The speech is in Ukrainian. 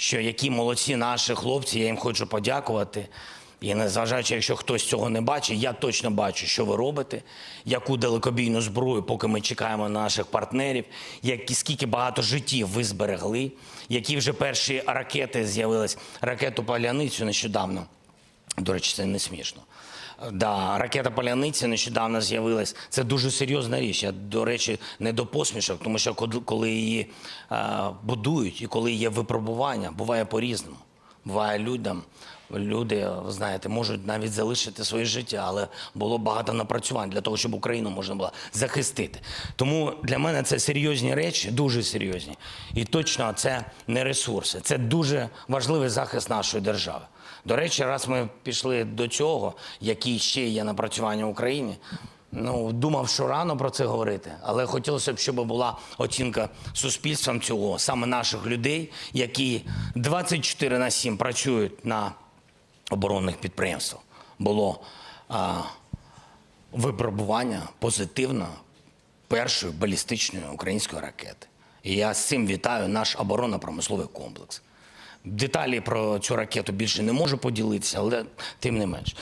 що які молодці наші хлопці, я їм хочу подякувати. І незважаючи, якщо хтось цього не бачить, я точно бачу, що ви робите, яку далекобійну зброю, поки ми чекаємо на наших партнерів, які скільки багато життів ви зберегли, які вже перші ракети з'явились, ракету Паляницю нещодавно. До речі, це не смішно. Да, ракета Паляниця нещодавно з'явилась. Це дуже серйозна річ. Я, до речі, не до посмішок, тому що коли її е, будують і коли є випробування, буває по-різному. Буває людям. Люди, ви знаєте, можуть навіть залишити своє життя, але було багато напрацювань для того, щоб Україну можна було захистити. Тому для мене це серйозні речі, дуже серйозні. І точно це не ресурси. Це дуже важливий захист нашої держави. До речі, раз ми пішли до цього, які ще є напрацювання в Україні. Ну, думав, що рано про це говорити, але хотілося б, щоб була оцінка суспільством цього, саме наших людей, які 24 на 7 працюють на оборонних підприємствах. Було а, випробування позитивно першої балістичної української ракети. І я з цим вітаю наш оборонно-промисловий комплекс. Деталі про цю ракету більше не можу поділитися, але тим не менш.